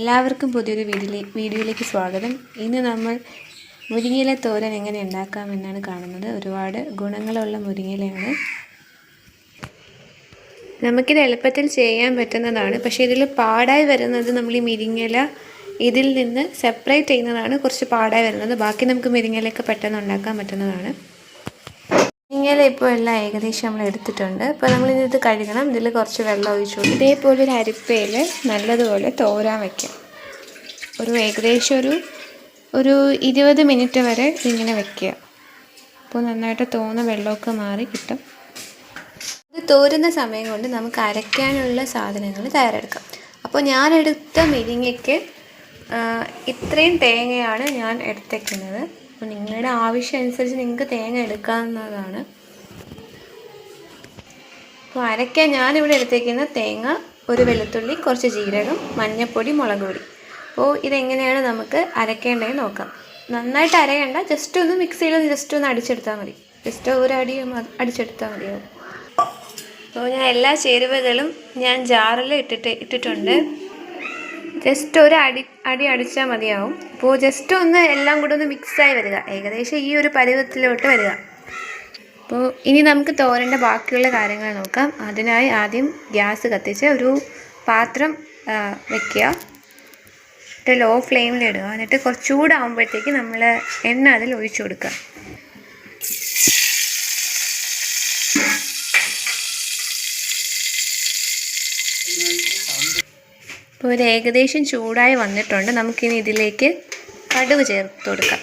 എല്ലാവർക്കും പുതിയൊരു വീഡിയോ വീഡിയോയിലേക്ക് സ്വാഗതം. ഇന്ന് നമ്മൾ മുരിങ്ങയില തോരൻ എങ്ങനെ ഉണ്ടാക്കാമെന്നാണ് കാണുന്നത്. ഒരുപാട് ഗുണങ്ങളുള്ള മുരിങ്ങയിലയാണ്. നമുക്കിത് എളുപ്പത്തിൽ ചെയ്യാൻ പറ്റുന്നതാണ്. പക്ഷേ ഇതിൽ പാടായി വരുന്നത് നമ്മൾ ഈ മുരിങ്ങയില ഇതിൽ നിന്ന് സെപ്പറേറ്റ് ചെയ്യുന്നതാണ്. കുറച്ച് പാടായി വരുന്നത്. ബാക്കി നമുക്ക് മുരിങ്ങയിലൊക്കെ പെട്ടെന്ന് ഉണ്ടാക്കാൻ പറ്റുന്നതാണ്. മുരിങ്ങയില ഇപ്പോൾ എല്ലാം ഏകദേശം നമ്മൾ എടുത്തിട്ടുണ്ട്. അപ്പോൾ നമ്മൾ ഇത് കഴുകണം. ഇതിൽ കുറച്ച് വെള്ളം ഒഴിച്ചു ഇതേപോലെ ഒരു അരിപ്പയിൽ നല്ലതുപോലെ തോരാൻ വയ്ക്കാം ഒരു ഏകദേശം ഒരു ഒരു ഇരുപത് മിനിറ്റ് വരെ ഇങ്ങനെ വെക്കുക. അപ്പോൾ നന്നായിട്ട് തോന്ന വെള്ളമൊക്കെ മാറി കിട്ടും. ഇത് തോരുന്ന സമയം കൊണ്ട് നമുക്ക് അരയ്ക്കാനുള്ള സാധനങ്ങൾ തയ്യാറെടുക്കാം. അപ്പോൾ ഞാനെടുത്ത എടുത്ത മിരിങ്ങയ്ക്ക് ഇത്രയും തേങ്ങയാണ് ഞാൻ എടുത്തേക്കുന്നത്. അപ്പോൾ നിങ്ങളുടെ ആവശ്യം അനുസരിച്ച് നിങ്ങൾക്ക് തേങ്ങ എടുക്കാവുന്നതാണ്. അപ്പോൾ അരയ്ക്കാൻ ഞാനിവിടെ എടുത്തേക്കുന്ന തേങ്ങ ഒരു വെളുത്തുള്ളി കുറച്ച് ജീരകം മഞ്ഞൾപ്പൊടി മുളക് പൊടി. അപ്പോൾ ഇതെങ്ങനെയാണ് നമുക്ക് അരയ്ക്കേണ്ടതെന്ന് നോക്കാം. നന്നായിട്ട് അരയണ്ട ജസ്റ്റ് ഒന്ന് മിക്സിയിൽ ജസ്റ്റ് ഒന്ന് അടിച്ചെടുത്താൽ മതി. ജസ്റ്റ് ഒരു അടി അടിച്ചെടുത്താൽ മതിയാവും. അപ്പോൾ ഞാൻ എല്ലാ ചേരുവകളും ഞാൻ ജാറിൽ ഇട്ടിട്ട് ഇട്ടിട്ടുണ്ട്. ജസ്റ്റ് ഒരു അടി അടി അടിച്ചാൽ മതിയാവും. അപ്പോൾ ജസ്റ്റ് ഒന്ന് എല്ലാം കൂടെ ഒന്ന് മിക്സായി വരിക. ഏകദേശം ഈ ഒരു പരുവത്തിലോട്ട് വരിക. അപ്പോൾ ഇനി നമുക്ക് തോരന്റെ ബാക്കിയുള്ള കാര്യങ്ങൾ നോക്കാം. അതിനായി ആദ്യം ഗ്യാസ് കത്തിച്ച് ഒരു പാത്രം വെക്കുക. എന്നിട്ട് ലോ ഫ്ലെയിമിലിടുക എന്നിട്ട് കുറച്ച് ചൂടാകുമ്പോഴത്തേക്ക് നമ്മൾ എണ്ണ അതിൽ ഒഴിച്ചു കൊടുക്കുക. ഒരു ഏകദേശം ചൂടായി വന്നിട്ടുണ്ട്. നമുക്കിനി ഇതിലേക്ക് കടുവ് ചേർത്ത് കൊടുക്കാം.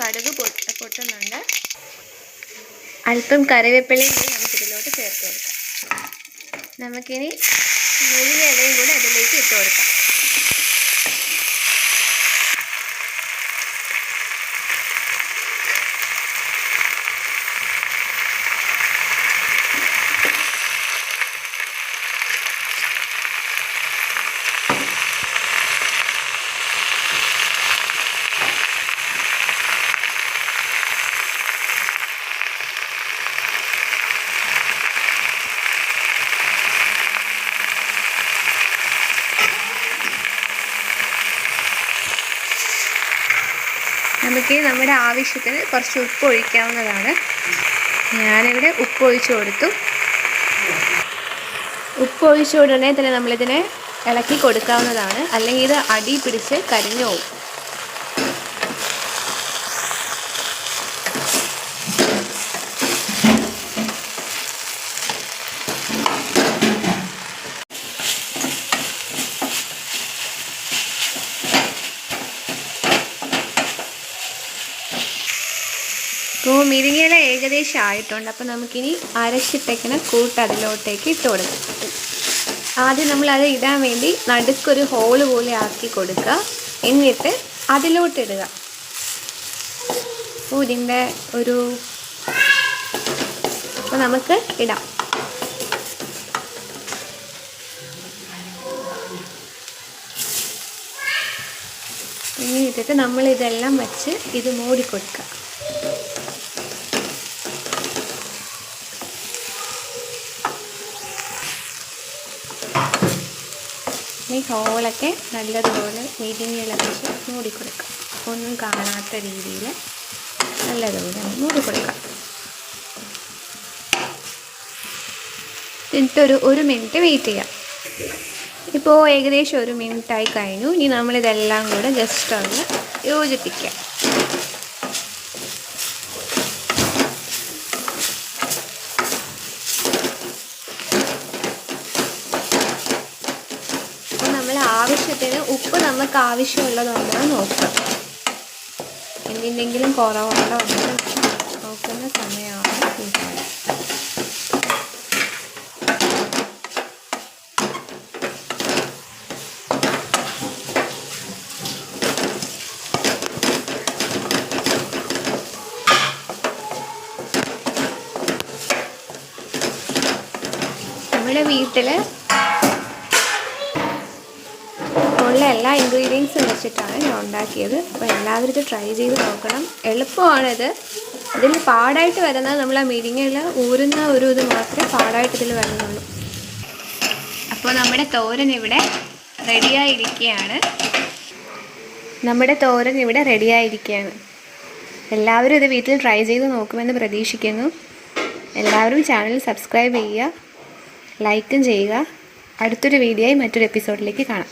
കടുക് പൊട്ടുന്നുണ്ട്. അല്പം കറിവേപ്പിലയും കൂടി നമുക്കിതിലോട്ട് ചേർത്ത് കൊടുക്കാം. നമുക്കിനി മുഴുവൻ ഇലയും കൂടി അതിലേക്ക് ഇട്ട് കൊടുക്കാം. നമുക്ക് നമ്മുടെ ആവശ്യത്തിന് കുറച്ച് ഉപ്പ് ഒഴിക്കാവുന്നതാണ്. ഞാനിവിടെ ഉപ്പ് ഒഴിച്ചു കൊടുത്തു. ഉപ്പ് ഒഴിച്ചു ഉടനെ തന്നെ നമ്മളിതിനെ ഇളക്കി കൊടുക്കാവുന്നതാണ്. അല്ലെങ്കിൽ ഇത് അടി പിടിച്ച് കരിഞ്ഞു പോകും. അപ്പോൾ മിരിങ്ങയില ഏകദേശം ആയിട്ടുണ്ട് അപ്പോൾ നമുക്കിനി അരച്ചിട്ടേക്കുന്ന കൂട്ട് അതിലോട്ടേക്ക് ഇട്ട് കൊടുക്കാം. ആദ്യം നമ്മൾ അത് ഇടാൻ വേണ്ടി നടുക്കൊരു ഹോൾ പോലെ ആക്കി കൊടുക്കുക. എന്നിട്ട് അതിലോട്ടിടുക. അപ്പോൾ ഇതിന്റെ ഒരു അപ്പോൾ നമുക്ക് ഇടാം. ഇനി ഇട്ടിട്ട് നമ്മൾ ഇതെല്ലാം വെച്ച് ഇത് മൂടി ഈ ഹോളൊക്കെ നല്ലതുപോലെ മെരിഞ്ഞില വെച്ച് മൂടിക്കൊടുക്കാം. ഒന്നും കാണാത്ത രീതിയിൽ നല്ലതുപോലെ മൂടിക്കൊടുക്കാം. എന്നിട്ടൊരു ഒരു മിനിറ്റ് വെയിറ്റ് ചെയ്യാം. ഇപ്പോൾ ഏകദേശം ഒരു മിനിറ്റായി കഴിഞ്ഞു. ഇനി നമ്മളിതെല്ലാം കൂടെ ജസ്റ്റ് ഒന്ന് യോജിപ്പിക്കാം ആവശ്യത്തിന് ഉപ്പ് നമുക്ക് ആവശ്യമുള്ളതുണ്ടോ നോക്കാം. എന്തിന്റെങ്കിലും കുറവുണ്ടോ നോക്കുന്ന സമയമാണ് ഈ നമ്മുടെ വീട്ടിൽ എല്ലാ ഇൻഗ്രീഡിയൻസും വെച്ചിട്ടാണ് ഞാൻ ഉണ്ടാക്കിയത്. അപ്പോൾ എല്ലാവരും ട്രൈ ചെയ്ത് നോക്കണം. എളുപ്പമാണിത്. ഇതിൽ പാടായിട്ട് വരുന്നത് നമ്മൾ ആ മിരിങ്ങയിൽ ഊരുന്ന ഒരു ഇത് മാത്രമേ പാടായിട്ട് ഇതിൽ വരുന്നുള്ളൂ. അപ്പോൾ നമ്മുടെ തോരൻ ഇവിടെ റെഡിയായിരിക്കുകയാണ് നമ്മുടെ തോരൻ ഇവിടെ റെഡിയായിരിക്കുകയാണ് എല്ലാവരും ഇത് വീട്ടിൽ ട്രൈ ചെയ്ത് നോക്കുമെന്ന് പ്രതീക്ഷിക്കുന്നു. എല്ലാവരും ചാനൽ സബ്സ്ക്രൈബ് ചെയ്യുക ലൈക്കും ചെയ്യുക. അടുത്തൊരു വീഡിയോയിൽ മറ്റൊരു എപ്പിസോഡിലേക്ക് കാണാം.